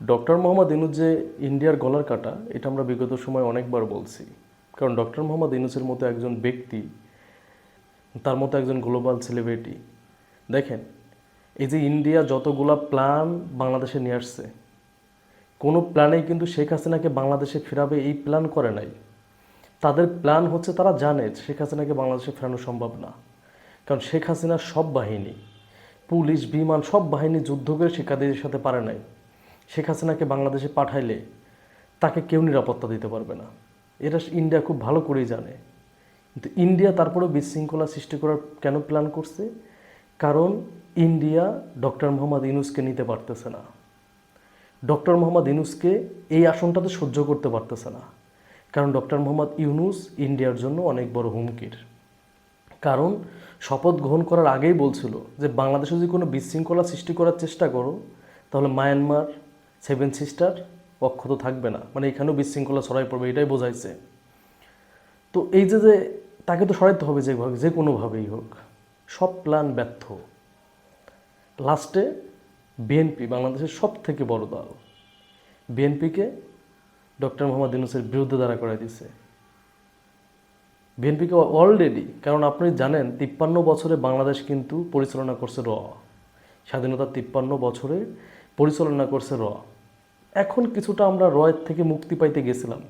Doctor Mohammad Yunus যে ইন্ডিয়ার গলার কাটা, এটা আমরা বিগত সময় অনেকবার বলছি। কারণ ডক্টর মোহাম্মদ ইনুজের মতো একজন ব্যক্তি, তার মতো একজন গ্লোবাল সেলিব্রিটি। দেখেন, এই যে ইন্ডিয়া যতগুলা প্ল্যান বাংলাদেশে নিয়ে আসছে, কোনো প্ল্যানেই কিন্তু শেখ হাসিনাকে বাংলাদেশে ফেরাবে এই প্ল্যান করে নাই। তাদের প্ল্যান হচ্ছে তারা জানে শেখ হাসিনাকে বাংলাদেশে ফেরানো সম্ভব না। কারণ শেখ হাসিনার সব বাহিনী, পুলিশ, বিমান, সব বাহিনী যুদ্ধ করে হাসিনার সাথে পারে নাই। শেখ হাসিনাকে বাংলাদেশে পাঠাইলে তাকে কেউ নিরাপত্তা দিতে পারবে না। এটা ইন্ডিয়া খুব ভালো করেই জানে। কিন্তু ইন্ডিয়া তারপরেও বিশৃঙ্খলা সৃষ্টি করার কেন প্ল্যান করছে? কারণ ইন্ডিয়া ডক্টর মোহাম্মদ ইনুসকে নিতে পারতেছে না। ডক্টর মোহাম্মদ ইউনুসকে এই আসনটাতে সহ্য করতে পারতেছে না। কারণ ডক্টর মোহাম্মদ ইউনুস ইন্ডিয়ার জন্য অনেক বড় হুমকির। কারণ শপথ গ্রহণ করার আগেই বলছিল যে, বাংলাদেশে যদি কোনো বিশৃঙ্খলা সৃষ্টি করার চেষ্টা করো, তাহলে মায়ানমার সেভেন সিস্টার অক্ষত থাকবে না। মানে এখানেও বিশৃঙ্খলা ছড়াই পড়বে, এটাই বোঝাইছে। তো এই যে যে তাকে তো সরাইতে হবে যেভাবে যে কোনোভাবেই হোক, সব প্ল্যান ব্যর্থ। লাস্টে বিএনপি বাংলাদেশের সব থেকে বড় দল। বিএনপিকে ডক্টর মোহাম্মদ ইউনুসের বিরুদ্ধে দাঁড়া করাই দিছে। বিএনপিকে অলরেডি কারণ আপনি জানেন, তিপ্পান্ন বছরে বাংলাদেশ কিন্তু পরিচালনা করছে র। স্বাধীনতার তিপ্পান্ন বছরে পরিচালনা করছে র। এখন কিছুটা আমরা রয়ের থেকে মুক্তি পাইতে গেছিলাম,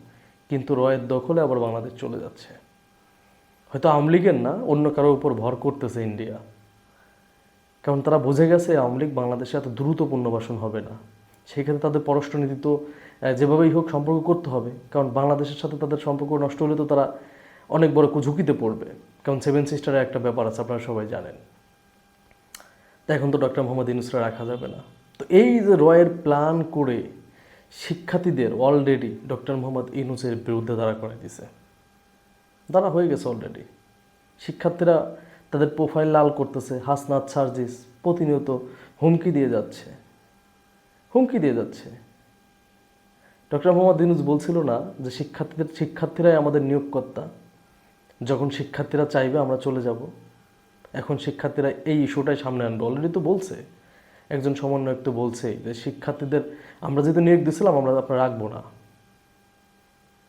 কিন্তু রয়ের দখলে আবার বাংলাদেশ চলে যাচ্ছে। হয়তো আওয়ামী লীগের না, অন্য কারোর উপর ভর করতেছে ইন্ডিয়া। কারণ তারা বুঝে গেছে আওয়ামী লীগ বাংলাদেশে এত দ্রুত পুনর্বাসন হবে না। সেক্ষেত্রে তাদের পররাষ্ট্রনীতি তো যেভাবেই হোক সম্পর্ক করতে হবে। কারণ বাংলাদেশের সাথে তাদের সম্পর্ক নষ্ট হলে তো তারা অনেক বড় ঝুঁকিতে পড়বে। কারণ সেভেন সিস্টারের একটা ব্যাপার আছে, আপনারা সবাই জানেন। তা এখন তো ডক্টর মোহাম্মদ ইউনুসরা রাখা যাবে না। তো এই যে রয়ের প্ল্যান করে শিক্ষার্থীদের অলরেডি ডক্টর মোহাম্মদ ইউনুসের বিরুদ্ধে দাঁড়া করে দিছে। দাঁড়া হয়ে গেছে অলরেডি শিক্ষার্থীরা তাদের প্রোফাইল লাল করতেছে, হাসনাত সার্জিস প্রতিনিয়ত হুমকি দিয়ে যাচ্ছে। হুমকি দিয়ে যাচ্ছে। ডক্টর মোহাম্মদ ইউনুস বলছিল না যে শিক্ষার্থীদের, শিক্ষার্থীরাই আমাদের নিয়োগকর্তা। যখন শিক্ষার্থীরা চাইবে আমরা চলে যাব। এখন শিক্ষার্থীরা এই ইস্যুটাই সামনে আনবে। অলরেডি তো বলছে। একজন সমন্বয়ক তো বলছে যে শিক্ষার্থীদের, আমরা যেহেতু নিয়োগ দিয়েছিলাম আমরা আপনার রাখব না।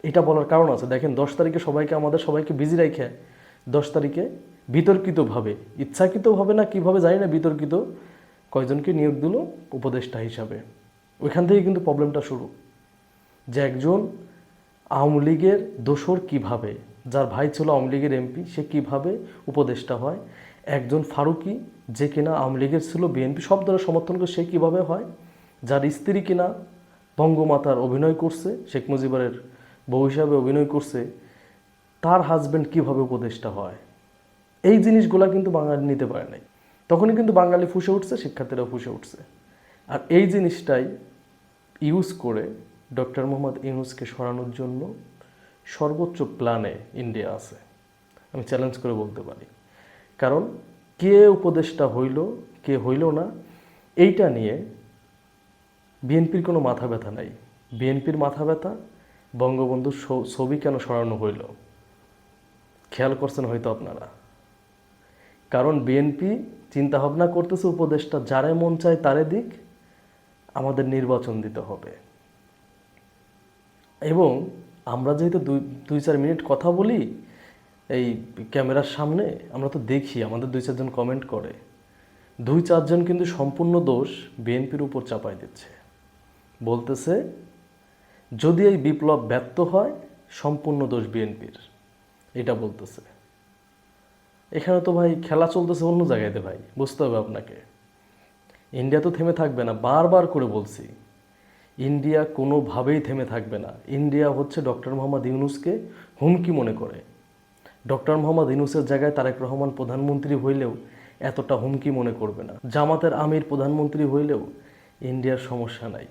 এটা বলার কারণ আছে। দেখেন, দশ তারিখে সবাইকে আমাদের সবাইকে বিজি রেখে দশ তারিখে বিতর্কিতভাবে, ইচ্ছাকৃতভাবে না কীভাবে জানি না বিতর্কিত, কয়জনকে নিয়োগ দিল উপদেষ্টা হিসাবে। ওইখান থেকে কিন্তু প্রবলেমটা শুরু। যে একজন আওয়ামী লীগের দোসর কীভাবে, যার ভাই ছিল আওয়ামী লীগের এমপি, সে কীভাবে উপদেষ্টা হয়, একজন ফারুকি যে কিনা আওয়ামী লীগের ছিল বিএনপি, সব দলের সমর্থন করে সে কীভাবে হয়? যার স্ত্রী কিনা বঙ্গমাতার অভিনয় করছে, শেখ মুজিবের বউ হিসাবে অভিনয় করছে, তার হাজবেন্ড কীভাবে উপদেষ্টা হয়? এই জিনিসগুলা কিন্তু বাঙালি নিতে পারে নাই। তখনই কিন্তু বাঙালি ফুসে উঠছে, শিক্ষার্থীরাও ফুসে উঠছে। আর এই জিনিসটাই ইউজ করে ডক্টর মোহাম্মদ ইউনুসকে সরানোর জন্য সর্বোচ্চ প্ল্যানে ইন্ডিয়া আছে। আমি চ্যালেঞ্জ করে বলতে পারি। কারণ কে উপদেষ্টা হইল, কে হইল না, এইটা নিয়ে বিএনপির কোনো মাথা ব্যথা নাই। বিএনপির মাথা ব্যথা, বঙ্গবন্ধুর ছবি কেন সরানো হইল? খেয়াল করছেন হয়তো আপনারা। কারণ বিএনপি চিন্তা ভাবনা করতেছে উপদেষ্টা যারে মন চায় তারে দিক, আমাদের নির্বাচন দিতে হবে। এবং আমরা যেহেতু দুই দুই চার মিনিট কথা বলি এই ক্যামেরার সামনে আমরা তো দেখি, আমাদের দুই চারজন কমেন্ট করে। দুই চারজন কিন্তু সম্পূর্ণ দোষ বিএনপির উপর চাপাই দিচ্ছে। বলতেছে, যদি এই বিপ্লব ব্যর্থ হয়, সম্পূর্ণ দোষ বিএনপির এটা বলতেছে। এখানে তো ভাই খেলা চলতেছে অন্য জায়গাতে ভাই, বুঝতে হবে আপনাকে। ইন্ডিয়া তো থেমে থাকবে না, বারবার করে বলছি। ইন্ডিয়া কোনোভাবেই থেমে থাকবে না। ইন্ডিয়া হচ্ছে ডক্টর মোহাম্মদ ইউনুসকে হুমকি মনে করে। ডক্টর মোহাম্মদ ইউনুসের জায়গায় তারেক রহমান প্রধানমন্ত্রী হইলেও এতটা হুমকি মনে করবে না। জামাতের আমির প্রধানমন্ত্রী হইলেও ইন্ডিয়ার সমস্যা নাই।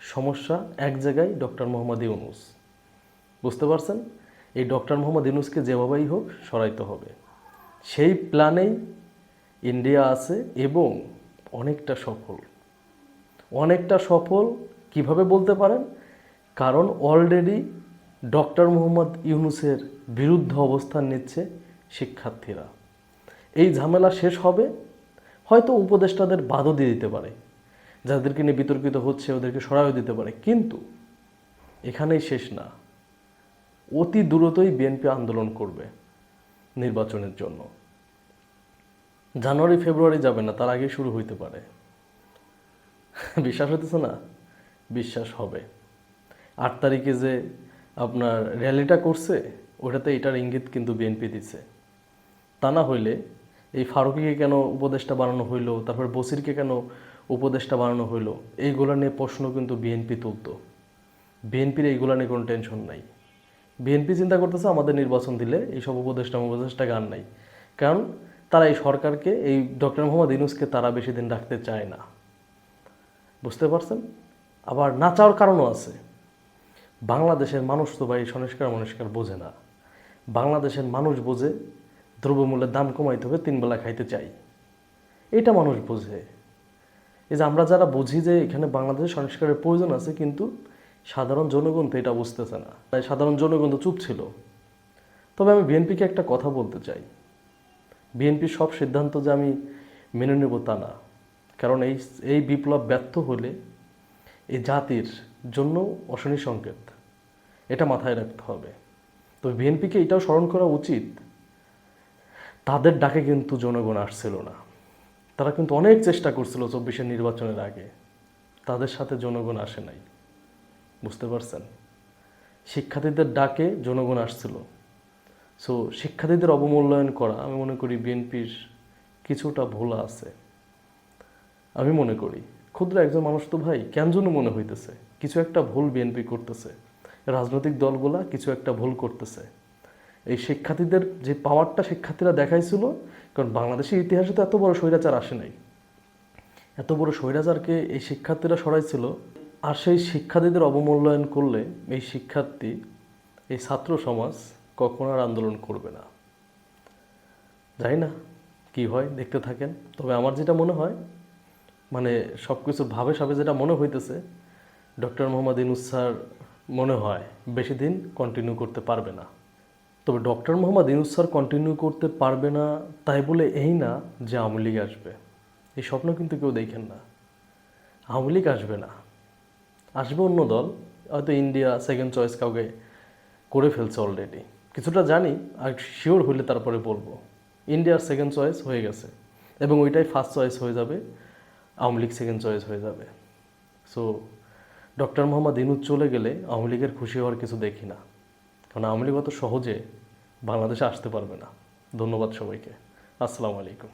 সমস্যা এক জায়গায় ডক্টর মোহাম্মদ ইউনুস। বুঝতে পারছেন? এই ডক্টর মোহাম্মদ ইউনুসকে যেভাবেই হোক সরাইতে হবে। সেই প্ল্যানেই ইন্ডিয়া আছে এবং অনেকটা সফল। অনেকটা সফল কীভাবে বলতে পারেন? কারণ অলরেডি ডক্টর মোহাম্মদ ইউনুসের বিরুদ্ধে অবস্থান নিচ্ছে শিক্ষার্থীরা। এই ঝামেলা শেষ হবে, হয়তো উপদেষ্টাদের বাদও দিয়ে দিতে পারে। যাদেরকে নিয়ে বিতর্কিত হচ্ছে, ওদেরকে সরাও দিতে পারে। কিন্তু এখানেই শেষ না। অতি দ্রুতই বিএনপি আন্দোলন করবে নির্বাচনের জন্য। জানুয়ারি, ফেব্রুয়ারি যাবে না, তার আগেই শুরু হইতে পারে। বিশ্বাস হতেছে না? বিশ্বাস হবে। আট তারিখে যে আপনার র্যালিটা করছে, ওটাতে এটার ইঙ্গিত কিন্তু বিএনপি দিছে তা না হইলে এই ফারুকিকে কেন উপদেষ্টা বানানো হইল, তারপর বসিরকে কেন উপদেষ্টা বানানো হইল, এইগুলো নিয়ে প্রশ্ন কিন্তু বিএনপি তুলতো। বিএনপির এইগুলো নিয়ে কোনো টেনশন নাই। বিএনপি চিন্তা করতেছে আমাদের নির্বাচন দিলে এইসব উপদেষ্টা উপদেষ্টা গান নাই। কারণ তারা এই সরকারকে, এই ডক্টর মোহাম্মদ ইউনুসকে তারা বেশি দিন রাখতে চায় না। বুঝতে পারছেন? আবার না চাওয়ার কারণও আছে। বাংলাদেশের মানুষ তো ভাই সংস্কার মনস্কার বোঝে না। বাংলাদেশের মানুষ বোঝে দ্রব্যমূল্যের দাম কমাইতে হবে, তিন বেলা খাইতে চাই। এটা মানুষ বোঝে। এই যে আমরা যারা বুঝি যে এখানে বাংলাদেশে সংস্কারের প্রয়োজন আছে, কিন্তু সাধারণ জনগণ তো এটা বুঝতেছে না। তাই সাধারণ জনগণ তো চুপ ছিল। তবে আমি বিএনপিকে একটা কথা বলতে চাই। বিএনপির সব সিদ্ধান্ত যে আমি মেনে নেব তা না। কারণ এই এই বিপ্লব ব্যর্থ হলে এই জাতির জন্য অশনি সংকেত। এটা মাথায় রাখতে হবে। তো বিএনপিকে এটাও স্মরণ করা উচিত, তাদের ডাকে কিন্তু জনগণ আসছিল না। তারা কিন্তু অনেক চেষ্টা করছিল চব্বিশের নির্বাচনের আগে। তাদের সাথে জনগণ আসে নাই। বুঝতে পারছেন? শিক্ষার্থীদের ডাকে জনগণ আসছিল। সো শিক্ষার্থীদের অবমূল্যায়ন করা আমি মনে করি বিএনপির কিছুটা ভুল আছে। আমি মনে করি ক্ষুদ্র একজন মানুষ তো ভাই, কেন জন্য মনে হইতেছে? কিছু একটা ভুল বিএনপি করতেছে। রাজনৈতিক দলগুলা কিছু একটা ভুল করতেছে। এই শিক্ষার্থীদের যে পাওয়ারটা শিক্ষার্থীরা দেখাইছিল, কারণ বাংলাদেশের ইতিহাসে তো এত বড় স্বৈরাচার আসে নাই। এত বড় স্বৈরাচারকে এই শিক্ষার্থীরা সরাইছিল। আর সেই শিক্ষার্থীদের অবমূল্যায়ন করলে এই শিক্ষার্থী, এই ছাত্র সমাজ কখনো আর আন্দোলন করবে না। জানি না কি হয়, দেখতে থাকেন। তবে আমার যেটা মনে হয় মানে সব কিছুর ভাবে সাবে যেটা মনে হইতেছে, ডক্টর মোহাম্মদ ইনুস স্যার মনে হয় বেশি দিন কন্টিনিউ করতে পারবে না। তবে doctor Mohammad Yunus sir continue করতে পারবে না তাই বলে এই না যে আওয়ামী লীগ আসবে। এই স্বপ্ন কিন্তু কেউ দেখেন না। আওয়ামী লীগ আসবে না। আসবে অন্য দল, হয়তো ইন্ডিয়া সেকেন্ড চয়েস কাউকে করে ফেলছে অলরেডি কিছুটা জানি, আর শিওর হইলে তারপরে বলব। ইন্ডিয়ার সেকেন্ড চয়েস হয়ে গেছে, এবং ওইটাই ফার্স্ট চয়েস হয়ে যাবে। আওয়ামী লীগ সেকেন্ড চয়েস হয়ে যাবে। সো ডক্টর মোহাম্মদ ইনুজ চলে গেলে আওয়ামী লীগের খুশি হওয়ার কিছু দেখি না। কারণ আওয়ামী লীগ অত সহজে বাংলাদেশে আসতে পারবে না। ধন্যবাদ সবাইকে। আসসালামু আলাইকুম।